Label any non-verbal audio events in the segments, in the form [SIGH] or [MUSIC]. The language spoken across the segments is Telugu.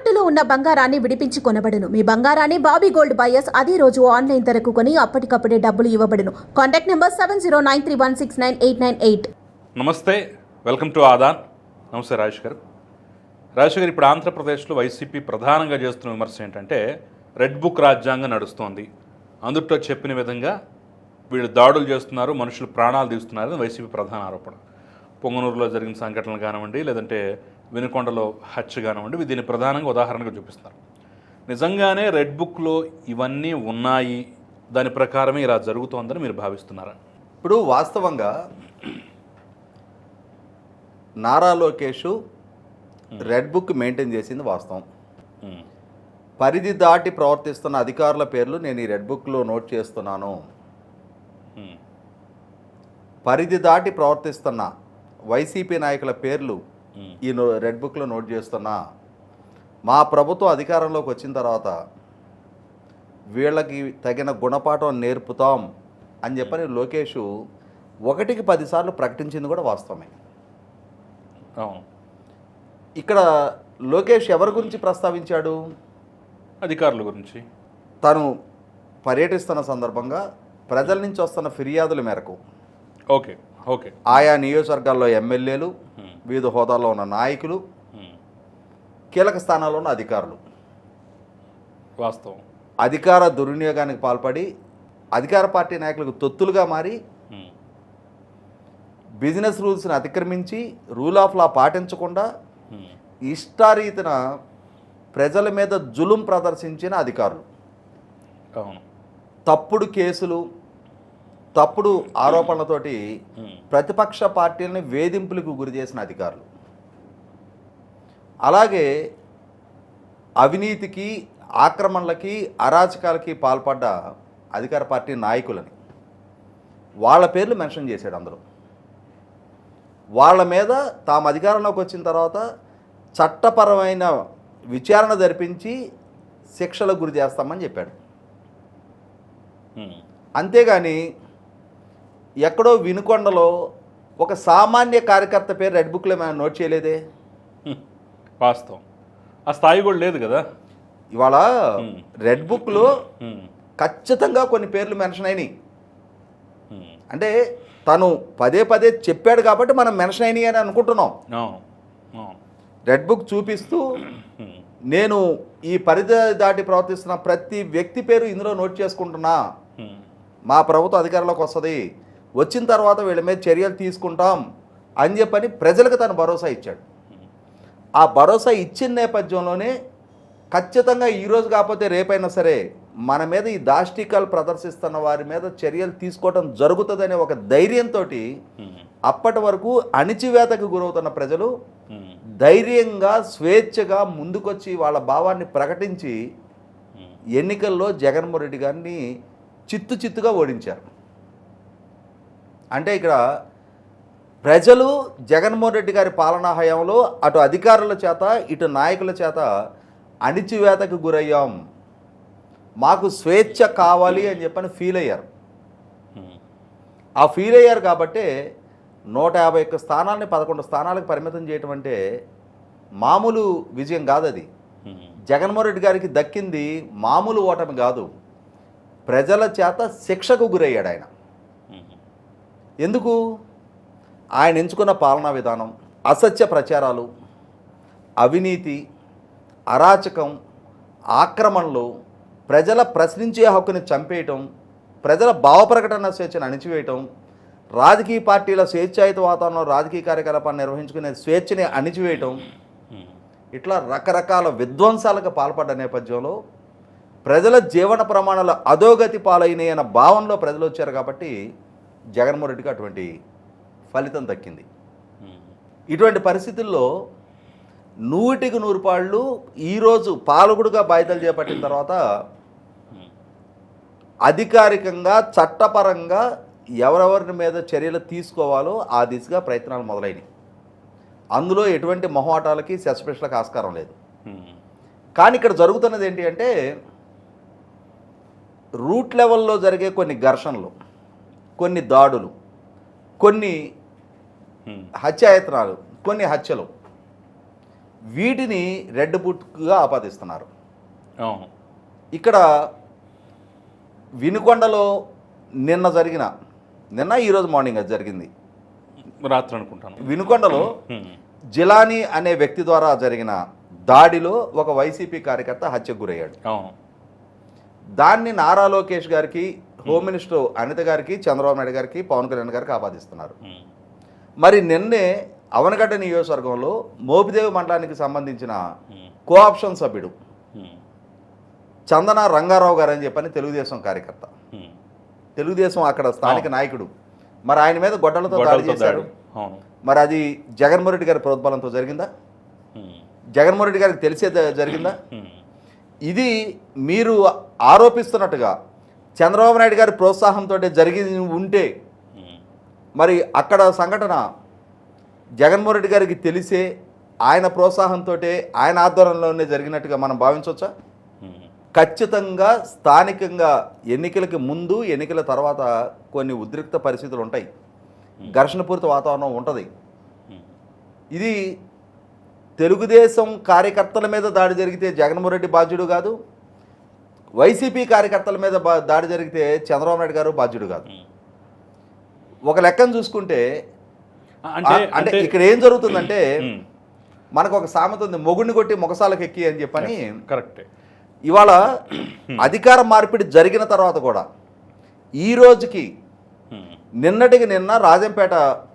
తాకట్టులో ఉన్న బంగారాన్ని విడిపించి కొనబడును. మీ బంగారాన్ని బాబీ గోల్డ్ బయర్స్ అదే రోజు ఆన్లైన్ ధరకు కొని అప్పటికప్పుడే డబ్బులు ఇవ్వబడును. Contact number seven zero nine three one six nine eight nine eight. నమస్తే వెల్కమ్ టు ఆదాన్ నమస్తే రాజేష్ గారు. రాజేష్ గారు ఇప్పుడు ఆంధ్రప్రదేశ్లో వైసీపీ ప్రధానంగా చేస్తున్న విమర్శ ఏంటంటే రెడ్ బుక్ రాజ్యాంగం నడుస్తోంది. అందుట్లో చెప్పిన విధంగా వీళ్ళు దాడులు చేస్తున్నారు మనుషులు ప్రాణాలు తీస్తున్నారు వైసీపీ ప్రధాన ఆరోపణ. పొంగనూరులో జరిగిన సంఘటనలు కానివ్వండి లేదంటే వినుకొండలో హత్య కానివ్వండి దీన్ని ప్రధానంగా ఉదాహరణగా చూపిస్తున్నారు. నిజంగానే రెడ్ బుక్లో ఇవన్నీ ఉన్నాయి దాని ప్రకారమే ఇలా జరుగుతోందని మీరు భావిస్తున్నారా? ఇప్పుడు వాస్తవంగా Nara Lokesh red book maintain చేసింది వాస్తవం. పరిధి దాటి ప్రవర్తిస్తున్న అధికారుల పేర్లు నేను ఈ రెడ్ బుక్లో నోట్ చేస్తున్నాను. పరిధి దాటి ప్రవర్తిస్తున్న వైసీపీ నాయకుల పేర్లు. ఈ రెడ్ బుక్లో నోట్ చేస్తున్నా. మా ప్రభుత్వం అధికారంలోకి వచ్చిన తర్వాత వీళ్ళకి తగిన గుణపాఠం నేర్పుతాం అని చెప్పని లోకేష్ ఒకటికి పదిసార్లు ప్రకటించింది కూడా వాస్తవమే. ఇక్కడ లోకేష్ ఎవరి గురించి ప్రస్తావించాడు? అధికారుల గురించి. తను పర్యటిస్తున్న సందర్భంగా ప్రజల నుంచి వస్తున్న ఫిర్యాదుల మేరకు. ఓకే. ఆయా నియోజకవర్గాల్లో ఎమ్మెల్యేలు వివిధ హోదాల్లో ఉన్న నాయకులు కీలక స్థానాల్లో ఉన్న అధికారులు. వాస్తవం. అధికార దుర్వినియోగానికి పాల్పడి అధికార పార్టీ నాయకులకు తొత్తులుగా మారి బిజినెస్ రూల్స్ని అతిక్రమించి రూల్ ఆఫ్ లా పాటించకుండా ఇష్టారీతిన ప్రజల మీద జులుం ప్రదర్శించిన అధికారులు. అవును. తప్పుడు కేసులు తప్పుడు ఆరోపణలతోటి ప్రతిపక్ష పార్టీలని వేధింపులకు గురి చేసిన అధికారులు. అలాగే అవినీతికి ఆక్రమణలకి అరాచకాలకి పాల్పడ్డ అధికార పార్టీ నాయకులని వాళ్ళ పేర్లు మెన్షన్ చేశాడు అందరూ వాళ్ళ మీద తాము అధికారంలోకి వచ్చిన తర్వాత చట్టపరమైన విచారణ జరిపించి శిక్షలకు గురి చేస్తామని చెప్పాడు. అంతేగాని ఎక్కడో వినుకొండలో ఒక సామాన్య కార్యకర్త పేరు రెడ్ బుక్లో మనం నోట్ చేయలేదే? వాస్తవం. ఆ స్థాయి కూడా లేదు కదా? ఇవాళ. రెడ్ బుక్లో ఖచ్చితంగా కొన్ని పేర్లు మెన్షన్ అయినాయి. అంటే తను పదే పదే చెప్పాడు కాబట్టి మనం మెన్షన్ అయినాయి అని అనుకుంటున్నాం. రెడ్ బుక్ చూపిస్తూ నేను ఈ పరిధి దాటి ప్రవర్తిస్తున్న ప్రతి వ్యక్తి పేరు ఇందులో నోట్ చేసుకుంటున్నా. మా ప్రభుత్వం అధికారంలోకి వస్తుంది. వచ్చిన తర్వాత వీళ్ళ మీద చర్యలు తీసుకుంటాం అని చెప్పని ప్రజలకు తను భరోసా ఇచ్చాడు. ఆ భరోసా ఇచ్చిన నేపథ్యంలోనే ఖచ్చితంగా ఈరోజు కాకపోతే రేపైనా సరే మన మీద ఈ దాష్టికాలు ప్రదర్శిస్తున్న వారి మీద చర్యలు తీసుకోవడం జరుగుతుందనే ఒక ధైర్యంతో అప్పటి వరకు అణిచివేతకు గురవుతున్న ప్రజలు ధైర్యంగా స్వేచ్ఛగా ముందుకొచ్చి వాళ్ళ భావాన్ని ప్రకటించి ఎన్నికల్లో జగన్మోహన్ రెడ్డి గారిని చిత్తు చిత్తుగా ఓడించారు. అంటే ఇక్కడ ప్రజలు జగన్మోహన్ రెడ్డి గారి పాలనా హయాంలో అటు అధికారుల చేత ఇటు నాయకుల చేత అణిచివేతకు గురయ్యాం. మాకు స్వేచ్ఛ కావాలి అని చెప్పని ఫీల్ అయ్యారు. ఆ ఫీల్ అయ్యారు కాబట్టే నూట యాభై ఒక్క స్థానాలని పదకొండు స్థానాలకు పరిమితం చేయటం అంటే మామూలు విజయం కాదు అది. జగన్మోహన్ రెడ్డి గారికి దక్కింది మామూలు ఓటమి కాదు. ప్రజల చేత శిక్షకు గురయ్యాడు ఆయన. ఎందుకు? ఆయన ఎంచుకున్న పాలనా విధానం అసత్య ప్రచారాలు అవినీతి అరాచకం ఆక్రమణలు ప్రజల ప్రశ్నించే హక్కుని చంపేయటం ప్రజల భావప్రకటన స్వేచ్ఛను అణిచివేయటం రాజకీయ పార్టీల స్వేచ్ఛాయుత వాతావరణంలో రాజకీయ కార్యకలాపాన్ని నిర్వహించుకునే స్వేచ్ఛని అణిచివేయటం ఇట్లా రకరకాల విధ్వంసాలకు పాల్పడ్డ నేపథ్యంలో ప్రజల జీవన ప్రమాణాలు అధోగతి పాలైనాయి అన్న భావనలో ప్రజలు వచ్చారు కాబట్టి జగన్మోహన్ రెడ్డికి అటువంటి ఫలితం దక్కింది. ఇటువంటి పరిస్థితుల్లో నూటికి నూరు పాళ్ళు ఈరోజు పాలకుడుగా బాధ్యతలు చేపట్టిన తర్వాత అధికారికంగా చట్టపరంగా ఎవరెవరి మీద చర్యలు తీసుకోవాలో ఆ దిశగా ప్రయత్నాలు మొదలైనవి. అందులో ఎటువంటి మొహమాటాలకి సస్పెషన్లకు ఆస్కారం లేదు. కానీ ఇక్కడ జరుగుతున్నది ఏంటి అంటే రూట్ లెవెల్లో జరిగే కొన్ని ఘర్షణలు. కొన్ని దాడులు కొన్ని హత్యాయత్నాలు కొన్ని హత్యలు. వీటిని రెడ్ బుక్గా ఆపాదిస్తున్నారు. ఇక్కడ వినుకొండలో నిన్న జరిగిన నిన్న ఈరోజు మార్నింగ్ అది జరిగింది. రాత్రి అనుకుంటాను. వినుకొండలో. జిలానీ అనే వ్యక్తి ద్వారా జరిగిన దాడిలో ఒక వైసీపీ కార్యకర్త హత్యకు గురయ్యాడు. దాన్ని నారా లోకేష్ గారికి హోమ్ మినిస్టర్ అనిత గారికి చంద్రబాబు నాయుడు గారికి పవన్ కళ్యాణ్ గారికి ఆపాదిస్తున్నారు ఉమ్. మరి నిన్నే అవనగడ్డ నియోజకవర్గంలో మోపిదేవి మండలానికి సంబంధించిన ఉమ్. కోఆప్షన్ సభ్యుడు. చందన రంగారావు గారు అని చెప్పని తెలుగుదేశం కార్యకర్త. తెలుగుదేశం అక్కడ స్థానిక నాయకుడు మరి ఆయన మీద గొడ్డలతో దాడి చేశారు మరి అది జగన్మోహన్ రెడ్డి గారి ప్రోద్బలంతో జరిగిందా. జగన్మోహన్ రెడ్డి గారికి తెలిసే జరిగిందా. ఇది మీరు ఆరోపిస్తున్నట్టుగా చంద్రబాబు నాయుడు గారి ప్రోత్సాహంతో జరిగి ఉంటే మరి అక్కడ సంఘటన జగన్మోహన్ రెడ్డి గారికి తెలిసే ఆయన ప్రోత్సాహంతో ఆయన ఆధ్వర్యంలోనే జరిగినట్టుగా మనం భావించవచ్చా? ఖచ్చితంగా స్థానికంగా ఎన్నికలకి ముందు ఎన్నికల తర్వాత కొన్ని ఉద్రిక్త పరిస్థితులు ఉంటాయి. ఘర్షణపూరిత వాతావరణం ఉంటుంది. ఇది తెలుగుదేశం కార్యకర్తల మీద దాడి జరిగితే జగన్మోహన్ రెడ్డి బాధ్యుడు కాదు. వైసీపీ కార్యకర్తల మీద బా- దాడి జరిగితే చంద్రబాబు నాయుడు గారు బాధ్యుడు కాదు. ఒక లెక్కను చూసుకుంటే అంటే ఇక్కడ ఏం జరుగుతుందంటే. మనకు ఒక సామెత ఉంది మొగుడిని కొట్టి మొగసాలకు ఎక్కి అని చెప్పని కరెక్టే ఇవాళ అధికార మార్పిడి జరిగిన తర్వాత కూడా ఈ రోజుకి. నిన్నటికి నిన్న రాజంపేట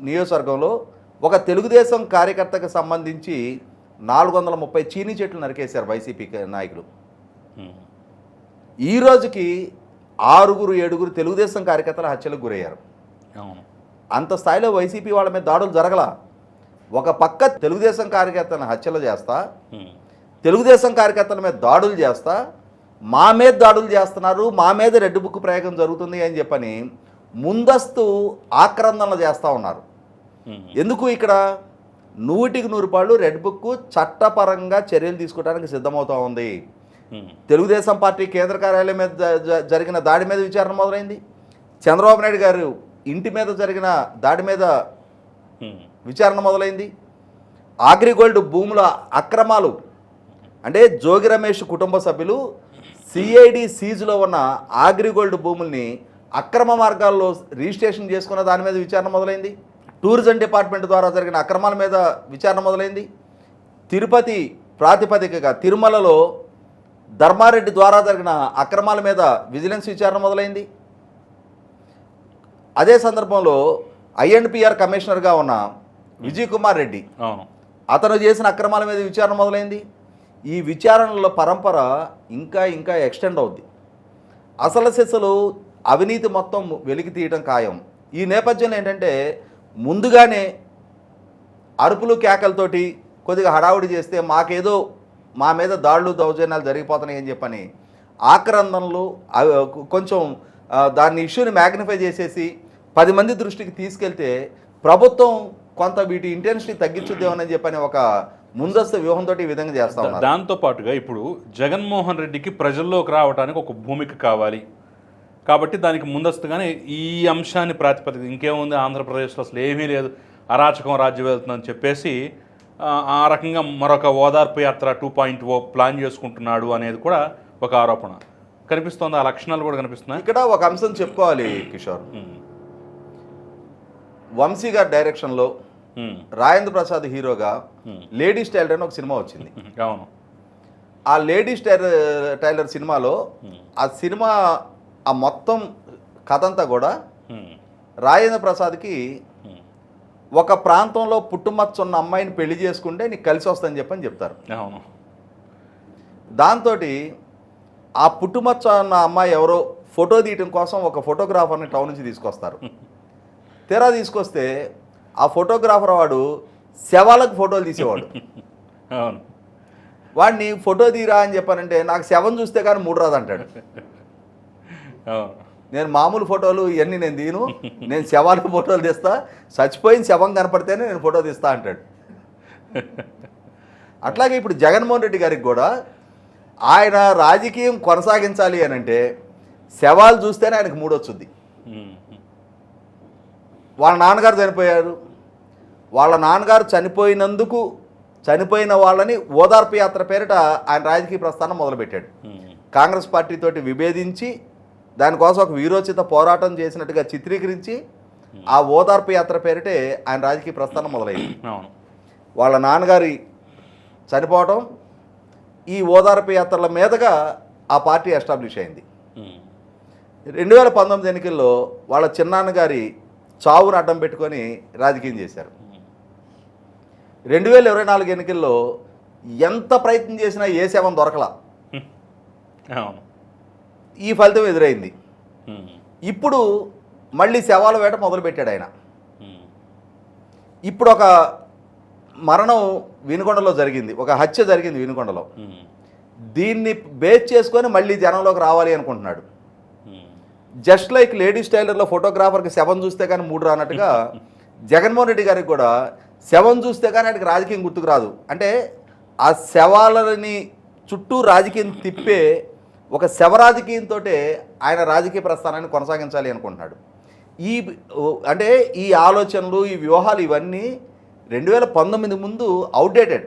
నియోజకవర్గంలో ఒక తెలుగుదేశం కార్యకర్తకు సంబంధించి నాలుగు వందల ముప్పై చీనీ చెట్లు నరికేశారు వైసీపీ నాయకులు. ఈ రోజుకి ఆరుగురు ఏడుగురు తెలుగుదేశం కార్యకర్తల హత్యలకు గురయ్యారు అంత స్థాయిలో వైసీపీ వాళ్ళ మీద దాడులు జరగల ఒక పక్క తెలుగుదేశం కార్యకర్తలను హత్యలు చేస్తా. తెలుగుదేశం కార్యకర్తల మీద దాడులు చేస్తా మా మీద దాడులు చేస్తున్నారు మా మీద రెడ్ బుక్ ప్రయోగం జరుగుతుంది అని చెప్పని ముందస్తు ఆక్రందనలు చేస్తూ ఉన్నారు. ఎందుకు ఇక్కడ నూటికి నూరు పాళ్ళు రెడ్ బుక్ చట్టపరంగా చర్యలు తీసుకోవడానికి సిద్ధమవుతా ఉంది. తెలుగుదేశం పార్టీ కేంద్ర కార్యాలయం మీద జ- జరిగిన దాడి మీద విచారణ మొదలైంది. చంద్రబాబు నాయుడు గారు ఇంటి మీద జరిగిన దాడి మీద విచారణ మొదలైంది. ఆగ్రిగోల్డ్ భూముల అక్రమాలు అంటే జోగి రమేష్ కుటుంబ సభ్యులు సిఐడి సీజ్లో ఉన్న ఆగ్రిగోల్డ్ భూముల్ని అక్రమ మార్గాల్లో రిజిస్ట్రేషన్ చేసుకున్న దాని మీద విచారణ మొదలైంది. టూరిజం డిపార్ట్మెంట్ ద్వారా జరిగిన అక్రమాల మీద విచారణ మొదలైంది. తిరుపతి ప్రాతిపదికగా తిరుమలలో ధర్మారెడ్డి ద్వారా జరిగిన అక్రమాల మీద విజిలెన్స్ విచారణ మొదలైంది. అదే సందర్భంలో ఐఎన్పిఆర్ కమిషనర్గా ఉన్న విజయ్ కుమార్ రెడ్డి అతను చేసిన అక్రమాల మీద విచారణ మొదలైంది. ఈ విచారణల పరంపర ఇంకా ఇంకా ఎక్స్టెండ్ అవుద్ది. అసలు సెసలు అవినీతి మొత్తం వెలికి తీయటం ఖాయం. ఈ నేపథ్యంలో ఏంటంటే ముందుగానే అరుపులు కేకలతోటి కొద్దిగా హడావుడి చేస్తే మాకేదో మా మీద దాడులు దౌర్జన్యాలు జరిగిపోతున్నాయి అని చెప్పని ఆక్రందనలు అవి కొంచెం దాన్ని ఇష్యూని మ్యాగ్నిఫై చేసేసి పది మంది దృష్టికి తీసుకెళ్తే ప్రభుత్వం కొంత వీటి ఇంటెన్సిటీ తగ్గించుద్దేమని చెప్పని ఒక ముందస్తు వ్యూహంతో ఈ విధంగా చేస్తా దాంతో పాటుగా ఇప్పుడు జగన్మోహన్ రెడ్డికి ప్రజల్లోకి రావడానికి ఒక భూమిక కావాలి. కాబట్టి దానికి ముందస్తుగానే ఈ అంశాన్ని ప్రాతిపదిక ఇంకేముంది ఆంధ్రప్రదేశ్లో అసలు ఏమీ లేదు. అరాచకం రాజ్యం వెళ్తుందని చెప్పేసి ఆ, రకంగా మరొక ఓదార్పు యాత్ర టూ పాయింట్ ఓ ప్లాన్ చేసుకుంటున్నాడు అనేది కూడా ఒక ఆరోపణ. కనిపిస్తోంది? ఆ లక్షణాలు కూడా కనిపిస్తున్నాయి? ఇక్కడ ఒక అంశం చెప్పుకోవాలి కిషోర్. వంశీ గారి డైరెక్షన్లో రాజేంద్ర ప్రసాద్ హీరోగా లేడీస్ టైలర్ అని ఒక సినిమా వచ్చింది. అవును. ఆ లేడీస్ టైలర్ టైలర్ సినిమాలో ఆ సినిమా ఆ మొత్తం కథ అంతా కూడా. రాజేంద్ర ప్రసాద్కి. ఒక ప్రాంతంలో పుట్టుమచ్చ ఉన్న అమ్మాయిని పెళ్ళి చేసుకుంటే నీకు కలిసి వస్తుందని చెప్పని చెప్తారు. అవును. దాంతో ఆ పుట్టుమచ్చ ఉన్న అమ్మాయి ఎవరో ఫోటో తీయటం కోసం ఒక ఫోటోగ్రాఫర్ని టౌన్ నుంచి తీసుకొస్తారు. తీరా తీసుకొస్తే ఆ ఫోటోగ్రాఫర్ వాడు శవాలకు ఫోటోలు తీసేవాడు. అవును. వాడిని ఫోటో తీరా అని చెప్పానంటే నాకు శవం చూస్తే కానీ మూడు రాదు అంటాడు అవును. నేను మామూలు ఫోటోలు ఇవన్నీ నేను తీను నేను శవాలకు ఫోటోలు తీస్తా. చచ్చిపోయిన శవం కనపడితేనే నేను ఫోటో తీస్తా అంటాడు. అట్లాగే ఇప్పుడు జగన్మోహన్ రెడ్డి గారికి కూడా ఆయన రాజకీయం కొనసాగించాలి అని అంటే శవాలు చూస్తేనే ఆయనకు మూడొచ్చుద్ది. వాళ్ళ నాన్నగారు చనిపోయారు. వాళ్ళ నాన్నగారు చనిపోయినందుకు చనిపోయిన వాళ్ళని ఓదార్పు యాత్ర పేరిట ఆయన రాజకీయ ప్రస్థానం మొదలుపెట్టాడు. కాంగ్రెస్ పార్టీతోటి విభేదించి దానికోసం ఒక వీరోచిత పోరాటం చేసినట్టుగా చిత్రీకరించి ఆ ఓదార్పు యాత్ర పేరిటే ఆయన రాజకీయ ప్రస్థానం మొదలైంది. అవును. వాళ్ళ నాన్నగారి చనిపోవటం ఈ ఓదార్పు యాత్రల మీదుగా ఆ పార్టీ ఎస్టాబ్లిష్ అయింది. రెండు వేల పంతొమ్మిది ఎన్నికల్లో వాళ్ళ చిన్నాన్నగారి చావును అడ్డం పెట్టుకొని రాజకీయం చేశారు. రెండు వేల ఇరవై నాలుగు ఎన్నికల్లో ఎంత ప్రయత్నం చేసినా ఏ శవం దొరకలా. [LAUGHS] అవును. ఈ ఫలితం ఎదురైంది. ఇప్పుడు మళ్ళీ శవాల వేట మొదలుపెట్టాడు ఆయన. ఇప్పుడు ఒక మరణం వినుకొండలో జరిగింది ఒక హత్య జరిగింది వినుకొండలో. దీన్ని బేస్ చేసుకొని మళ్ళీ జనంలోకి రావాలి అనుకుంటున్నాడు. జస్ట్ లైక్ లేడీస్ టైలర్లో ఫోటోగ్రాఫర్కి శవం చూస్తే కానీ మూడు రానట్టుగా [LAUGHS] జగన్మోహన్ రెడ్డి గారికి కూడా శవం చూస్తే కానీ ఆయనకి రాజకీయం గుర్తుకు రాదు అంటే ఆ శవాలని చుట్టూ రాజకీయం తిప్పే ఒక శవ రాజకీయంతో ఆయన రాజకీయ ప్రస్థానాన్ని కొనసాగించాలి అనుకుంటున్నాడు. ఈ అంటే ఈ ఆలోచనలు ఈ వ్యూహాలు ఇవన్నీ రెండు వేల పంతొమ్మిది ముందు అవుట్డేటెడ్.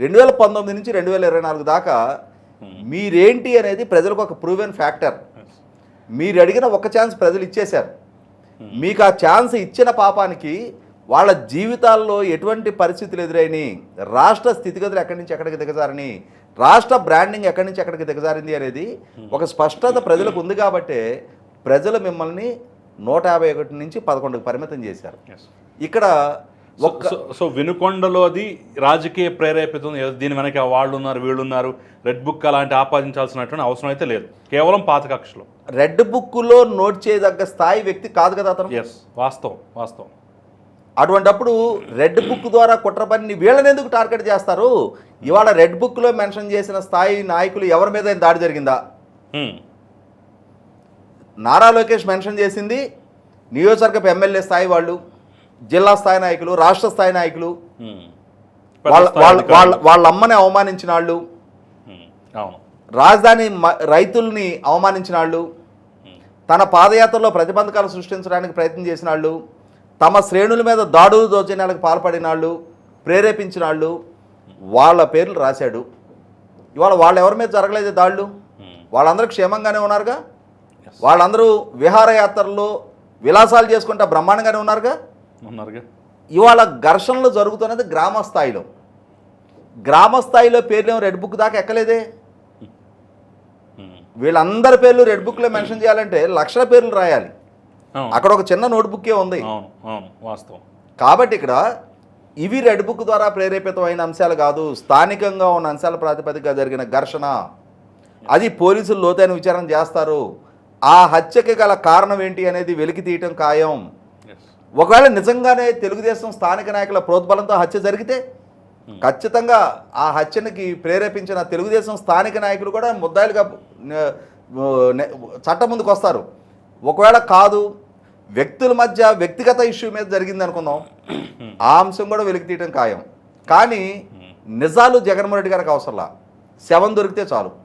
రెండు వేల పంతొమ్మిది నుంచి రెండు వేల ఇరవై నాలుగు దాకా మీరేంటి అనేది ప్రజలకు ఒక ప్రూవెన్ ఫ్యాక్టర్. మీరు అడిగిన ఒక ఛాన్స్ ప్రజలు ఇచ్చేశారు. మీకు ఆ ఛాన్స్ ఇచ్చిన పాపానికి వాళ్ళ జీవితాల్లో ఎటువంటి పరిస్థితులు ఎదురైనాయి రాష్ట్ర స్థితిగతులు ఎక్కడి నుంచి ఎక్కడికి దిగజారని రాష్ట్ర బ్రాండింగ్ ఎక్కడి నుంచి ఎక్కడికి దిగజారింది అనేది ఒక స్పష్టత ప్రజలకు ఉంది కాబట్టే ప్రజలు మిమ్మల్ని నూట యాభై ఒకటి నుంచి పదకొండుకు పరిమితం చేశారు. ఇక్కడ ఒక్క సో- సో వినుకొండలోది రాజకీయ ప్రేరేపితం దీని వెనక వాళ్ళు ఉన్నారు వీళ్ళు ఉన్నారు రెడ్ బుక్ అలాంటి ఆపాదించాల్సినటువంటి అవసరం అయితే లేదు. కేవలం పాత కక్షలో. రెడ్ బుక్లో నోట్ చేయదగ్గ స్థాయి వ్యక్తి కాదు కదా అతను? ఎస్ వాస్తవం వాస్తవం. అటువంటప్పుడు రెడ్ బుక్ ద్వారా కుట్ర పని వీళ్ళని ఎందుకు టార్గెట్ చేస్తారు ఇవాళ రెడ్ బుక్లో మెన్షన్ చేసిన స్థాయి నాయకులు ఎవరి మీద దాడి జరిగిందా. నారా లోకేష్ మెన్షన్ చేసింది నియోజకవర్గపు ఎమ్మెల్యే స్థాయి వాళ్ళు జిల్లా స్థాయి నాయకులు రాష్ట్ర స్థాయి నాయకులు. వాళ్ళ వాళ్ళ వాళ్ళ అమ్మని అవమానించిన వాళ్ళు రాజధాని రైతుల్ని అవమానించిన వాళ్ళు. తన పాదయాత్రలో ప్రతిబంధకాలు సృష్టించడానికి ప్రయత్నం చేసిన వాళ్ళు తమ శ్రేణుల మీద దాడులు దౌర్జన్యాలకు పాల్పడిన వాళ్ళు ప్రేరేపించిన వాళ్ళు వాళ్ళ పేర్లు రాశాడు. ఇవాళ వాళ్ళు ఎవరి మీద జరగలేదు దాడులు? హ్మ్. వాళ్ళందరూ క్షేమంగానే ఉన్నారుగా. వాళ్ళందరూ విహారయాత్రల్లో విలాసాలు చేసుకుంటా బ్రహ్మాండంగానే ఉన్నారుగా? ఉన్నారుగా. ఇవాళ ఘర్షణలు జరుగుతున్నది గ్రామ స్థాయిలో. గ్రామ స్థాయిలో పేర్లు రెడ్ బుక్ దాకా ఎక్కలేదే? హ్మ్. వీళ్ళందరి పేర్లు రెడ్ బుక్లో మెన్షన్ చేయాలంటే లక్షల పేర్లు రాయాలి. అక్కడ ఒక చిన్న నోట్బుక్కే ఉంది. అవును అవును వాస్తవం. కాబట్టి ఇక్కడ ఇవి రెడ్ బుక్ ద్వారా ప్రేరేపితమైన అంశాలు కాదు స్థానికంగా ఉన్న అంశాల ప్రాతిపదికగా జరిగిన ఘర్షణ. అది పోలీసులు లోతైన విచారణ చేస్తారు. ఆ హత్యకి గల కారణం ఏంటి అనేది వెలికి తీయటం ఖాయం. ఒకవేళ నిజంగానే తెలుగుదేశం స్థానిక నాయకుల ప్రోద్బలంతో హత్య జరిగితే ఖచ్చితంగా ఆ హత్యనికి ప్రేరేపించిన తెలుగుదేశం స్థానిక నాయకులు కూడా ముద్దాయిలుగా చట్టం ముందుకు వస్తారు ఒకవేళ కాదు వ్యక్తుల మధ్య వ్యక్తిగత ఇష్యూ మీద జరిగింది అనుకుందాం. ఆ అంశం కూడా వెలికి తీయటం ఖాయం. కానీ నిజాలు జగన్మోహన్ రెడ్డి గారికి అవసరంలా. శవం దొరికితే చాలు.